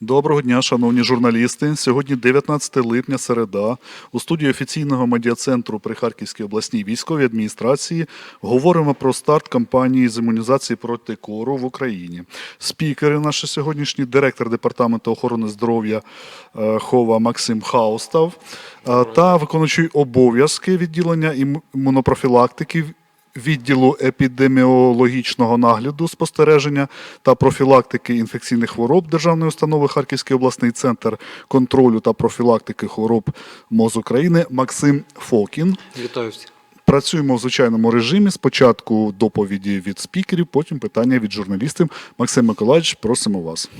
Доброго дня, шановні журналісти. Сьогодні 19 липня, середа. У студії офіційного медіа-центру при Харківській обласній військовій адміністрації говоримо про старт кампанії з імунізації проти кору в Україні. Спікери наші сьогоднішні директор департаменту охорони здоров'я е, Хова Максим Хаустав е, та виконуючий обов'язки відділення ім- імунопрофілактики відділу епідеміологічного нагляду, спостереження та профілактики інфекційних хвороб Державної установи Харківський обласний центр контролю та профілактики хвороб МОЗ України Максим Фокін. Вітаю всіх. Працюємо в звичайному режимі. Спочатку доповіді від спікерів, потім питання від журналістів. Максим Миколаївич, просимо вас.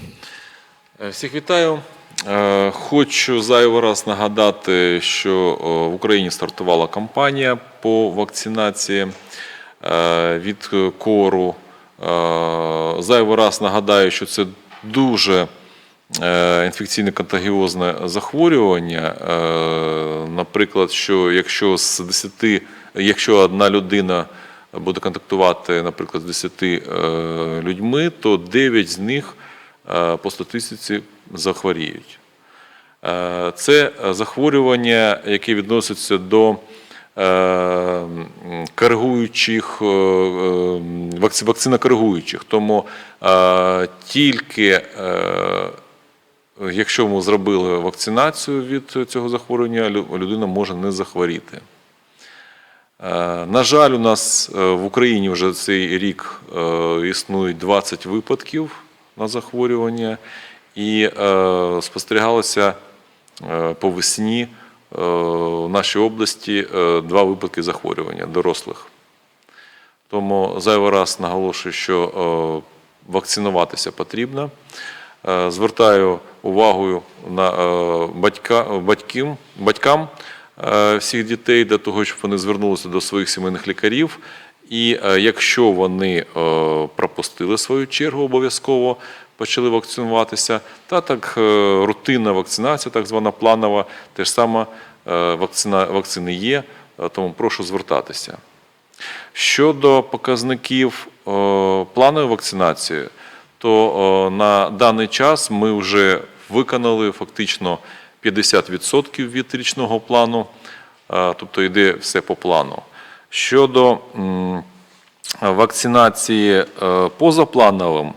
Е, Всіх вітаю. Е, Хочу зайвий раз нагадати, що в Україні стартувала кампанія по вакцинації е, від кору. Е, Зайвий раз нагадаю, що це дуже інфекційне контагіозне захворювання. Наприклад, що якщо з 10, якщо одна людина буде контактувати, наприклад, з 10 е, людьми, то 9 з них по статистиці захворіють. Е, Це захворювання, яке відноситься до е, е, е, вакци- вакцинокоригуючих. Тому тільки якщо ми зробили вакцинацію від цього захворювання, людина може не захворіти. На жаль, у нас в Україні вже цей рік існують 20 випадків на захворювання, і е, спостерігалося е, по весні е, в нашій області е, два випадки захворювання дорослих. Тому зайвий раз наголошую, що е, вакцинуватися потрібно. Е, Звертаю увагу на е, батька, батьків, батькам е, всіх дітей для того, щоб вони звернулися до своїх сімейних лікарів. І е, якщо вони е, пропустили свою чергу, обов'язково почали вакцинуватися, та так е, рутинна вакцинація, так звана планова, теж саме е, вакцина, вакцини є, е, тому прошу звертатися. Щодо показників планової вакцинації, то на даний час ми вже виконали фактично 50% від річного плану, тобто йде все по плану. Щодо вакцинації позаплановим,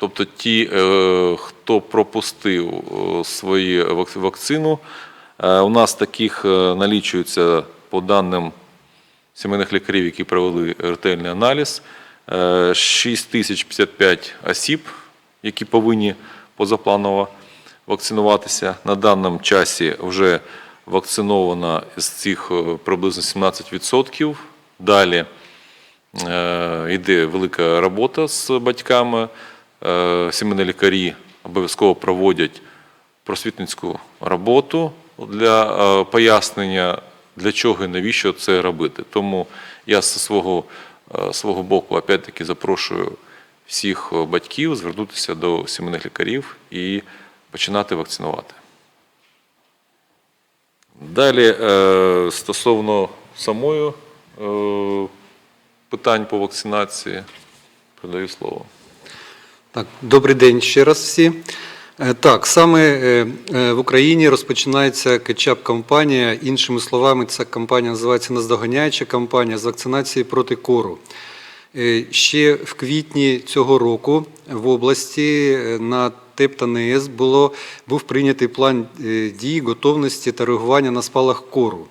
Тобто ті, е, хто пропустив е, свою вакцину, е, у нас таких налічується по даним сімейних лікарів, які провели ретельний аналіз, е, 6055 осіб, які повинні позапланово вакцинуватися. На даному часі вже вакциновано з цих приблизно 17%. Далі Йде велика робота з батьками. Е, Сімейні лікарі обов'язково проводять просвітницьку роботу для е, пояснення, для чого і навіщо це робити. Тому я зі свого, е, свого боку опять-таки запрошую всіх батьків звернутися до сімейних лікарів і починати вакцинувати. Далі стосовно самої питань по вакцинації, передаю слово. Так, добрий день ще раз всі. Е, Так, саме е, е, в Україні розпочинається кетчап-кампанія. Іншими словами, ця кампанія називається наздоганяюча кампанія з вакцинації проти кору. Ще в квітні цього року в області на ТЕП та НЕС було, був прийнятий план дій, готовності та реагування на спалах кору.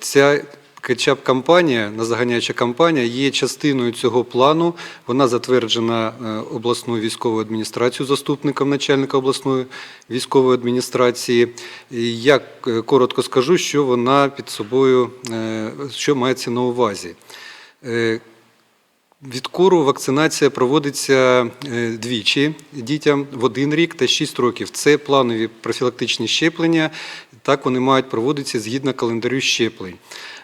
Ця кетчап-кампанія, назаганяюча кампанія є частиною цього плану. Вона затверджена е, обласною військовою адміністрацією, заступником начальника обласної військової адміністрації. Я е, коротко скажу, що вона під собою, е, що мається на увазі. Від кору вакцинація проводиться е, двічі дітям в один рік та 6 років. Це планові профілактичні щеплення. Так вони мають проводитися згідно календарю щеплень.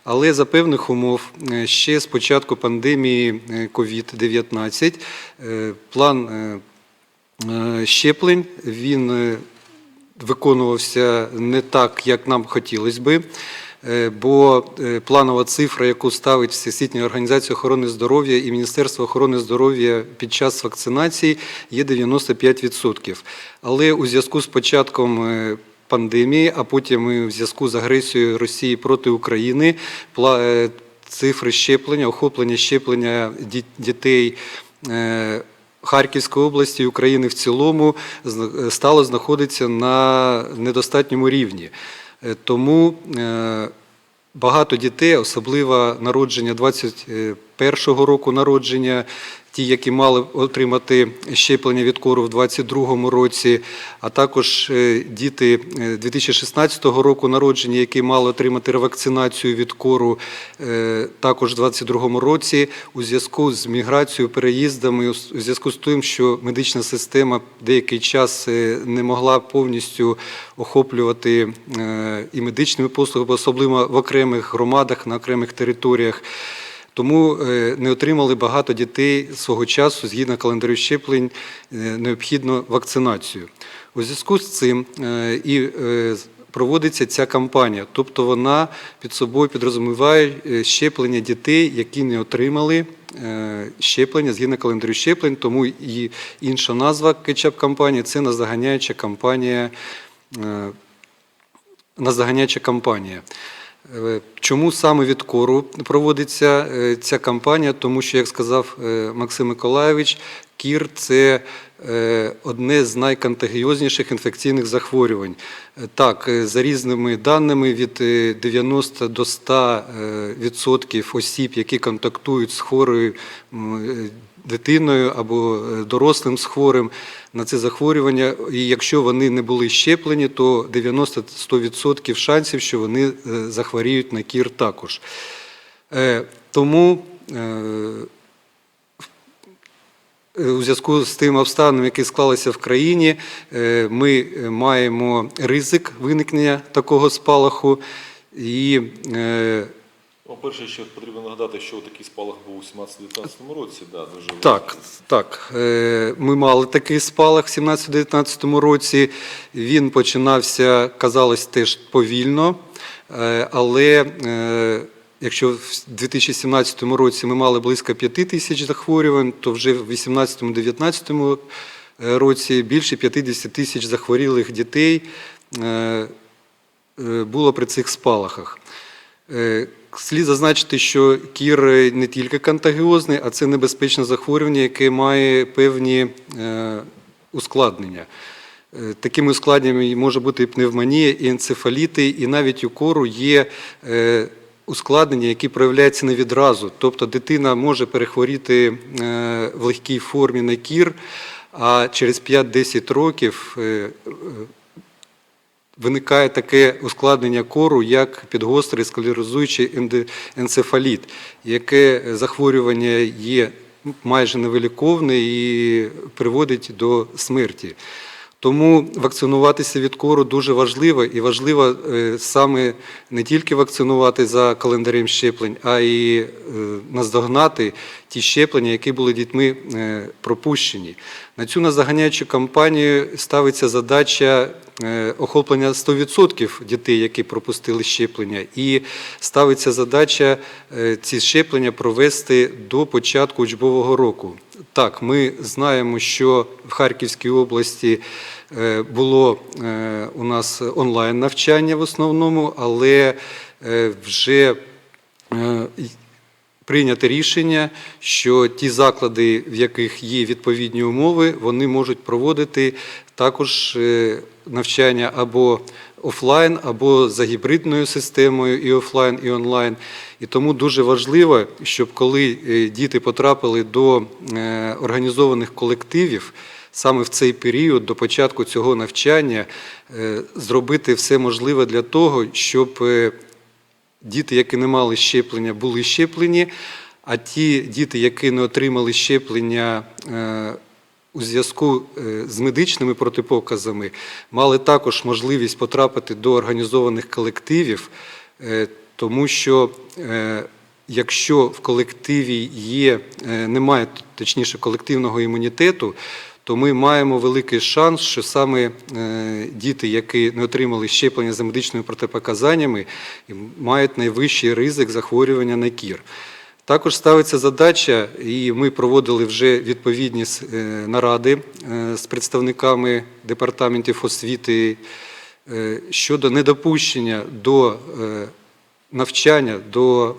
Але за певних умов е, ще з початку пандемії е, COVID-19 е, план щеплень він виконувався не так, як нам хотілося би. Е, бо е, планова цифра, яку ставить Всесвітня організація охорони здоров'я і Міністерство охорони здоров'я під час вакцинації, є 95%. Але у зв'язку з початком е, пандемії, а потім в зв'язку з агресією Росії проти України, цифри щеплення, охоплення щеплення дітей. Харківської області і України в цілому стало знаходитися на недостатньому рівні. Е, Тому е, багато дітей, особливо народження 21-го року народження, ті, які мали отримати щеплення від кору в 22-му році, а також е, діти е, 2016 року народження, які мали отримати ревакцинацію від кору е, також в 22-му році, у зв'язку з міграцією, переїздами, у зв'язку з тим, що медична система деякий час е, не могла повністю охоплювати е, і медичними послугами, особливо в окремих громадах, на окремих територіях. Тому е, не отримали багато дітей свого часу згідно календарю щеплень е, необхідну вакцинацію. У зв'язку з цим е, і проводиться ця кампанія, тобто вона під собою підрозуміває щеплення дітей, які не отримали щеплення згідно календарю щеплень, тому і інша назва кетчап кампанії це наздоганяюча кампанія. наздоганяюча кампанія. Чому саме від кору проводиться е, ця кампанія? Тому що, як сказав е, Максим Миколайович, кір це е, одне з найконтагіозніших інфекційних захворювань. Так, за різними даними, від е, 90 до 100 е, відсотків осіб, які контактують з хворою дитиною або е, дорослим з хворим на це захворювання, і якщо вони не були щеплені, то 90-100% шансів, що вони е, захворіють на кір також. Е, Тому у зв'язку з тим обставинами, які склалися в країні, ми маємо ризик виникнення такого спалаху. І По-перше, ще потрібно нагадати, що такий спалах був у 17-19 році. Да, дуже Так, так. Е, Ми мали такий спалах в 17-19 році. Він починався, казалось, теж повільно. Е, Але е, якщо в 2017 році ми мали близько 5 тисяч захворювань, то вже в 2018-2019 році більше 50 тисяч захворілих дітей було при цих спалахах. Слід зазначити, що кір не тільки контагіозний, а це небезпечне захворювання, яке має певні е, ускладнення. Е, Такими ускладненнями може бути і пневмонія, і енцефаліти, і навіть у кору є е, ускладнення, які проявляються не відразу. Тобто дитина може перехворіти в легкій формі на кір, а через 5-10 років виникає таке ускладнення кору, як підгострий склерозуючий енцефаліт, яке захворювання є майже невиліковне і приводить до смерті. Тому вакцинуватися від кору дуже важливо, і важливо е, саме не тільки вакцинувати за календарем щеплень, а й е, наздогнати ті щеплення, які були дітьми е, пропущені. На цю наздоганяючу кампанію ставиться задача е, охоплення 100% дітей, які пропустили щеплення, і ставиться задача е, ці щеплення провести до початку учбового року. Так, ми знаємо, що в Харківській області е, було у нас онлайн навчання в основному, але вже прийняте рішення, що ті заклади, в яких є відповідні умови, вони можуть проводити також е, навчання або офлайн, або за гібридною системою і офлайн, і онлайн. І тому дуже важливо, щоб коли е, діти потрапили до е, організованих колективів, саме в цей період до початку цього навчання, зробити все можливе для того, щоб діти, які не мали щеплення, були щеплені, а ті діти, які не отримали щеплення е, у зв'язку е, з медичними протипоказами, мали також можливість потрапити до організованих колективів, е, тому що якщо в колективі є, немає точніше колективного імунітету, то ми маємо великий шанс, що саме е, діти, які не отримали щеплення за медичними протипоказаннями, мають найвищий ризик захворювання на кір. Також ставиться задача, і ми проводили вже відповідні е, наради е, з представниками департаментів освіти щодо недопущення до навчання до,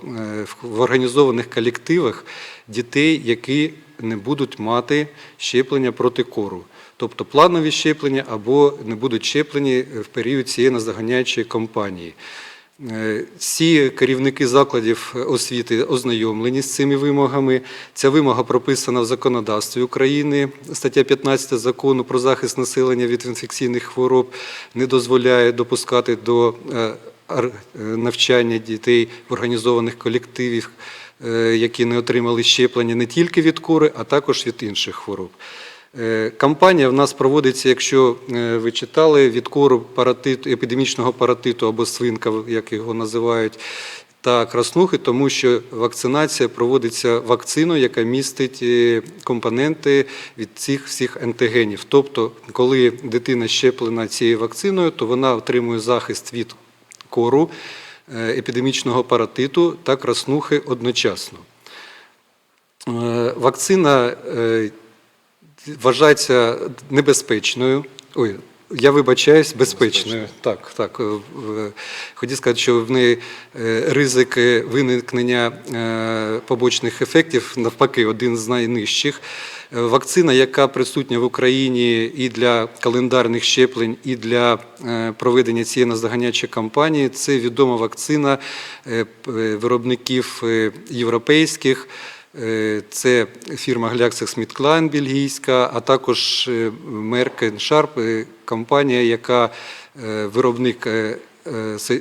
в організованих колективах дітей, які не будуть мати щеплення проти кору. Тобто планові щеплення або не будуть щеплені в період цієї наздоганяючої кампанії. Е, Всі керівники закладів освіти ознайомлені з цими вимогами. Ця вимога прописана в законодавстві України. Стаття 15 закону про захист населення від інфекційних хвороб не дозволяє допускати до е, навчання дітей в організованих колективів, е, які не отримали щеплення не тільки від кори, а також від інших хвороб. Е, Кампанія в нас проводиться, якщо е, ви читали, від кору паратиту, епідемічного паратиту або свинка, як його називають, та краснухи, тому що вакцинація проводиться вакциною, яка містить е, компоненти від цих всіх антигенів. Тобто, коли дитина щеплена цією вакциною, то вона отримує захист від кору, е, епідемічного паратиту та краснухи одночасно. Е, Вакцина е, вважається небезпечною. Ой, я вибачаюсь, безпечною. Так, так. е, Хотів сказати, що в неї е, ризик е, виникнення е, побочних ефектів навпаки один з найнижчих. Е, Вакцина, яка присутня в Україні і для календарних щеплень, і для е, проведення цієї наздоганячої кампанії, це відома вакцина е, е, виробників е, європейських. Е, Це фірма GlaxoSmithKline бельгійська, а також е, Merck Sharp, е, компанія, яка виробник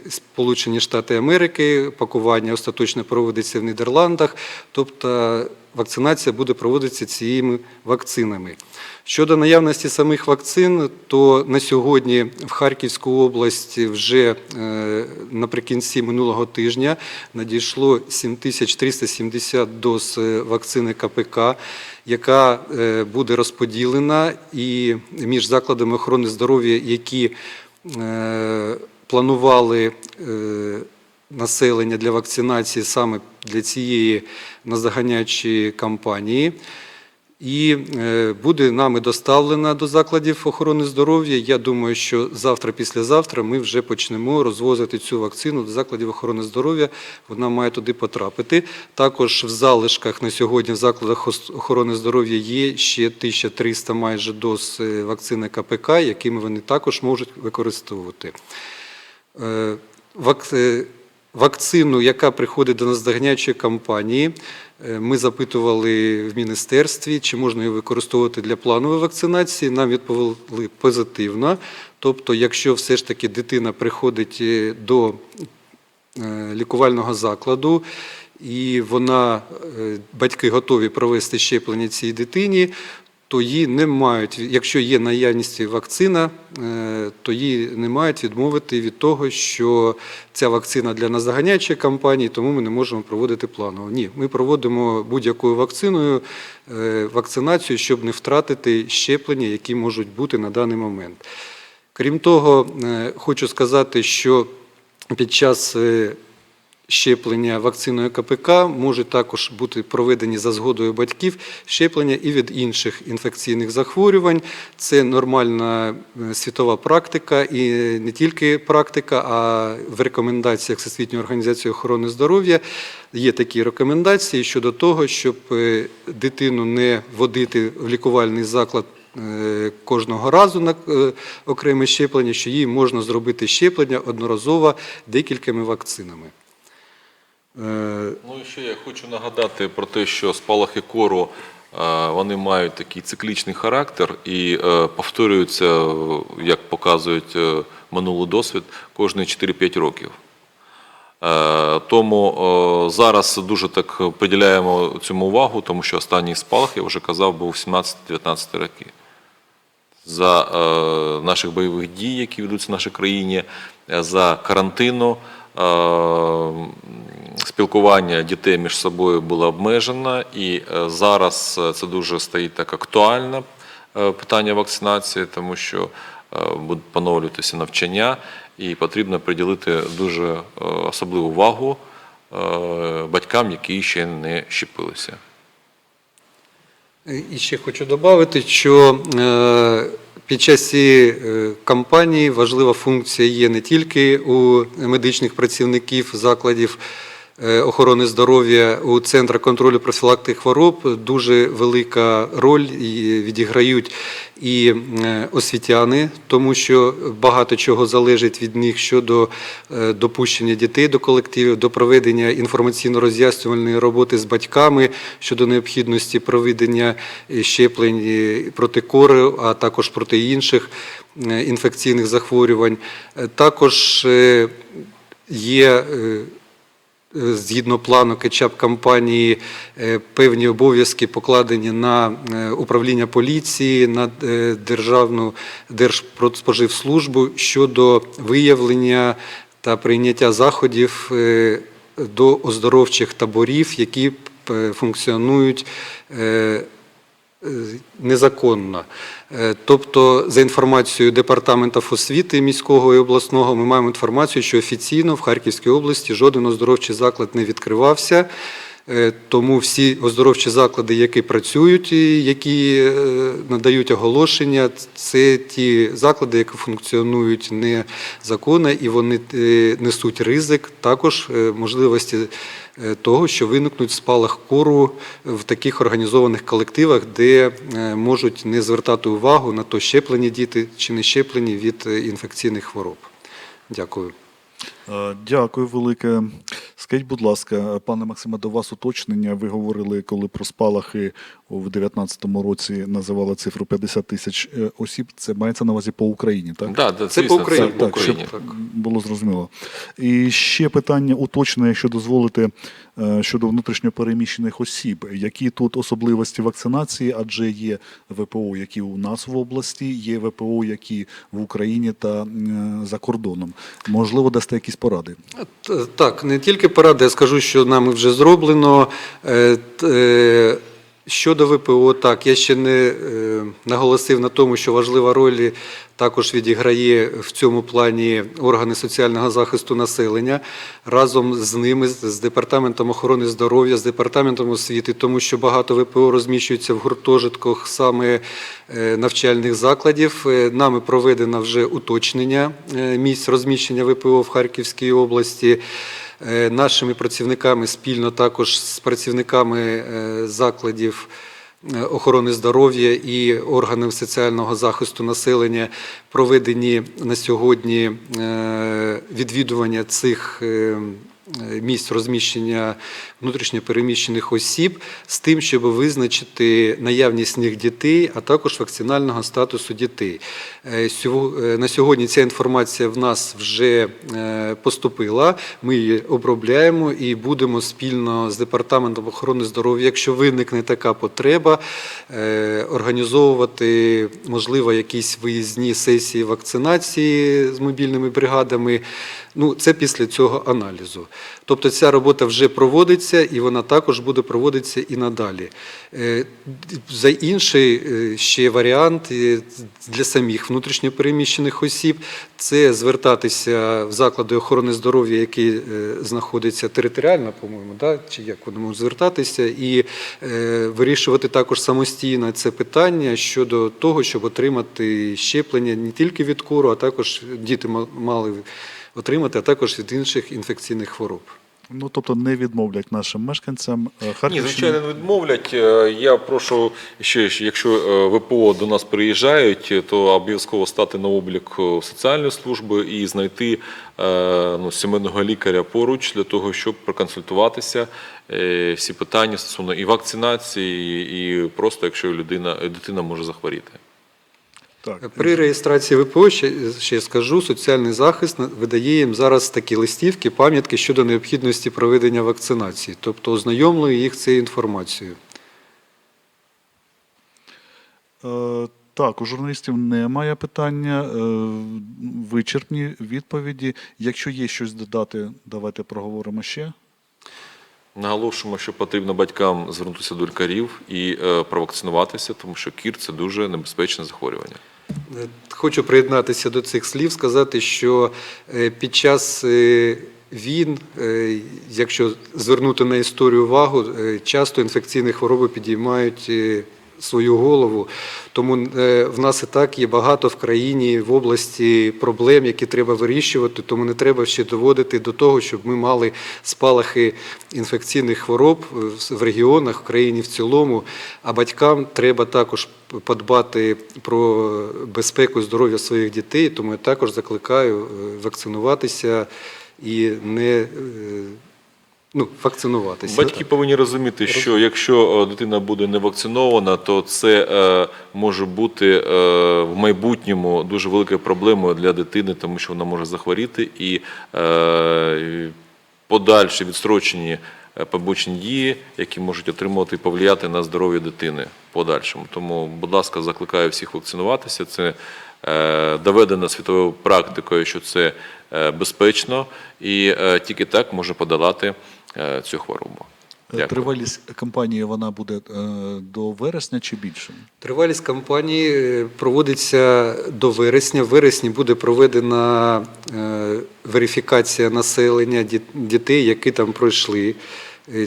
Сполучені Штати Америки, пакування остаточно проводиться в Нідерландах. Тобто вакцинація буде проводитися цими вакцинами. Щодо наявності самих вакцин, то на сьогодні в Харківську область вже е, наприкінці минулого тижня надійшло 7370 доз е, вакцини КПК, яка е, буде розподілена і між закладами охорони здоров'я, які планували населення для вакцинації саме для цієї наздоганячої кампанії. І е, буде нами доставлена до закладів охорони здоров'я. Я думаю, що завтра, післязавтра ми вже почнемо розвозити цю вакцину до закладів охорони здоров'я. Вона має туди потрапити. Також в залишках на сьогодні в закладах охорони здоров'я є ще 1300 майже доз е, вакцини КПК, якими вони також можуть використовувати. Вак- Вакцину, яка приходить до наздоганяючої кампанії, е, ми запитували в міністерстві, чи можна її використовувати для планової вакцинації. Нам відповіли позитивно. Тобто, якщо все ж таки дитина приходить е, до е, лікувального закладу, і вона, батьки готові провести щеплення цій дитині, то її не мають, якщо є наявність вакцина, е, то її не мають відмовити від того, що ця вакцина для наздоганяючої кампанії, тому ми не можемо проводити планово. Ні, ми проводимо будь-якою вакциною е, вакцинацію, щоб не втратити щеплення, які можуть бути на даний момент. Крім того, е, хочу сказати, що під час щеплення вакциною КПК можуть також бути проведені за згодою батьків щеплення і від інших інфекційних захворювань. Це нормальна е, світова практика і не тільки практика, а в рекомендаціях Всесвітньої організації охорони здоров'я є такі рекомендації щодо того, щоб е, дитину не водити в лікувальний заклад е, кожного разу на окреме щеплення, що їй можна зробити щеплення одноразово декількома вакцинами. Ну і ще я хочу нагадати про те, що спалахи кору е, вони мають такий циклічний характер і е, повторюються, е, як показують минулий досвід, кожні 4-5 років. Тому зараз дуже так приділяємо цьому увагу, тому що останній спалах, я вже казав, був 17-19 роки. За наших бойових дій, які ведуться в нашій країні, за карантину, спілкування дітей між собою було обмежено, і е, зараз е, це дуже стоїть так актуально. е, питання вакцинації, тому що е, будуть поновлюватися навчання, і потрібно приділити дуже особливу увагу батькам, які ще не щепилися. І ще хочу додати, що під час цієї кампанії важлива функція є не тільки у медичних працівників закладів охорони здоров'я у центрах контролю профілактики хвороб. Дуже велика роль відіграють і е, освітяни, тому що багато чого залежить від них щодо е, допущення дітей до колективів, до проведення інформаційно-роз'яснювальної роботи з батьками щодо необхідності проведення е, щеплень е, проти кори, а також проти інших е, інфекційних захворювань. Е, Також е, є е, е, згідно плану кетчап кампанії е, певні обов'язки покладені на е, управління поліції, на е, державну держпродспоживслужбу щодо виявлення та прийняття заходів е, до оздоровчих таборів, які е, функціонують. е, е, Незаконно. Е, Тобто, за інформацією департаментів освіти міського і обласного, ми маємо інформацію, що офіційно в Харківській області жоден оздоровчий заклад не відкривався. Е, Тому всі оздоровчі заклади, які працюють, які е, надають оголошення, це ті заклади, які функціонують незаконно, і вони е, несуть ризик також можливості того, що виникнуть спалах кору в таких організованих колективах, де можуть не звертати увагу на то, щеплені діти чи не щеплені від інфекційних хвороб. Дякую. Е, Дякую велике. Скажіть, будь ласка, пане Максиме, до вас уточнення. Ви говорили, коли про спалахи в 2019 році називали цифру 50 тисяч е, осіб. Це мається на увазі по Україні, так? Да, да, Це звісно, по Україні. Це по Так, щоб Так. було зрозуміло. І ще питання уточнення, якщо дозволите, е, щодо внутрішньопереміщених осіб. Які тут особливості вакцинації? Адже є ВПО, які у нас в області, є ВПО, які в Україні та за кордоном. Можливо, дасте якісь поради. Так, не тільки поради, я скажу, що нами вже зроблено. Щодо ВПО, так, я ще не е, наголосив на тому, що важлива роль також відіграє в цьому плані органи соціального захисту населення разом з ними, з департаментом охорони здоров'я, з департаментом освіти, тому що багато ВПО розміщується в гуртожитках саме е, навчальних закладів. Е, Нами проведено вже уточнення місць розміщення ВПО в Харківській області. Е, Нашими працівниками спільно також з працівниками е, закладів е, охорони здоров'я і органів соціального захисту населення проведені на сьогодні відвідування цих місць розміщення внутрішньопереміщених осіб з тим, щоб визначити наявність них дітей, а також вакцинального статусу дітей. Е, е, На сьогодні ця інформація в нас вже е, поступила. Ми її обробляємо і будемо спільно з департаментом охорони здоров'я, якщо виникне така потреба, е, організовувати можливо якісь виїзні сесії вакцинації з мобільними бригадами. Ну, це після цього аналізу. Тобто ця робота вже проводиться і вона також буде проводитися і надалі. Е, За інший е, ще варіант е, для самих внутрішньопереміщених осіб це звертатися в заклади охорони здоров'я, які знаходяться територіально, по-моєму, да? чи як вони можуть звертатися, і вирішувати також самостійно це питання щодо того, щоб отримати щеплення не тільки від кору, а також діти мали отримати, а також від інших інфекційних хвороб. Ну тобто не відмовлять нашим мешканцям е, Ні, звичайно, не відмовлять. Е, Я прошу ще, якщо е, ВПО до нас приїжджають, то обов'язково стати на облік соціальної служби і знайти ну, сімейного лікаря поруч для того, щоб проконсультуватися всі питання стосовно і вакцинації, і просто якщо людина дитина може захворіти. Так. При реєстрації ВПО ще, ще скажу, соціальний захист на- видає їм зараз такі листівки, пам'ятки щодо необхідності проведення вакцинації, тобто ознайомлює їх цією інформацією. Е, Так, у журналістів немає питання, е, вичерпні відповіді. Якщо є щось додати, давайте проговоримо ще. Наголошуємо, що потрібно батькам звернутися до лікарів і е, провакцинуватися, тому що кір це дуже небезпечне захворювання. Е, Хочу приєднатися до цих слів, сказати, що е, під час е, війн, якщо звернути на історію увагу, часто інфекційні хвороби підіймають свою голову. Тому е, в нас і так є багато в країні, в області проблем, які треба вирішувати, тому не треба ще доводити до того, щоб ми мали спалахи інфекційних хвороб в- в регіонах, в країні в цілому. А батькам треба також подбати про безпеку і здоров'я своїх дітей, тому я також закликаю е, вакцинуватися і не е, ну, вакцинуватися. Батьки повинні розуміти, що якщо е, дитина буде не вакцинована, то це е, може бути е, в майбутньому дуже великою проблемою для дитини, тому що вона може захворіти і е, подальші відстрочені е, побочні дії, які можуть отримувати і повлияти на здоров'я дитини в подальшому. Тому, будь ласка, закликаю всіх вакцинуватися. Це е, доведено світовою практикою, що це е, безпечно, і е, тільки так може подолати цю хворобу. Е, Дякую. Тривалість кампанії вона буде е, до вересня чи більше? Тривалість кампанії е, проводиться до вересня. В вересні буде проведена е, верифікація населення дітей, які там пройшли е,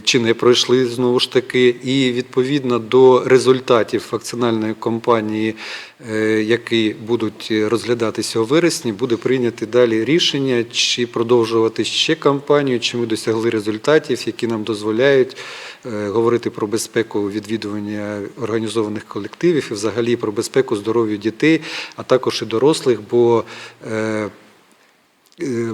чи не пройшли знову ж таки. І відповідно до результатів вакцинальної кампанії, е, які будуть розглядатися у вересні, буде прийняти далі рішення, чи продовжувати ще кампанію, чи ми досягли результатів, які нам дозволяють е, говорити про безпеку відвідування організованих колективів і взагалі про безпеку здоров'я дітей, а також і дорослих. Бо е, е,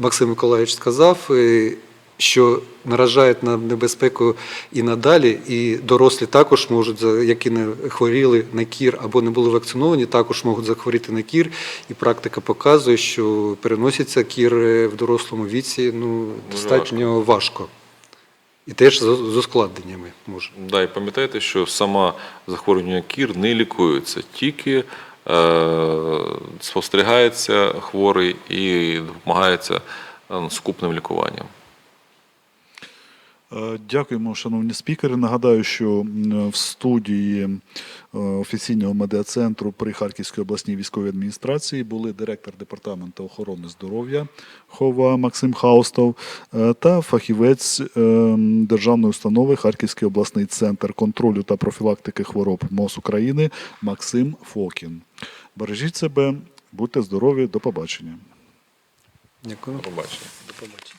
Максим Миколаївич сказав, е, що наражають на небезпеку і надалі, і дорослі також можуть, за- які не хворіли на кір або не були вакциновані, також можуть захворіти на кір. І практика показує, що переноситься кір е, в дорослому віці ну, достатньо важко. І теж з з ускладненнями може. Да, і пам'ятайте, що сама захворювання кір не лікується, тільки е, спостерігається хворий і допомагається е, скупним лікуванням. Е, Дякуємо, шановні спікери. Нагадаю, що в студії е, офіційного медіа-центру при Харківській обласній військовій адміністрації були директор департаменту охорони здоров'я ХОВА Максим Хаустов е, та фахівець державної установи Харківський обласний центр контролю та профілактики хвороб МОЗ України Максим Фокін. Бережіть себе, будьте здорові, до побачення. Дякую. До побачення. До побачення.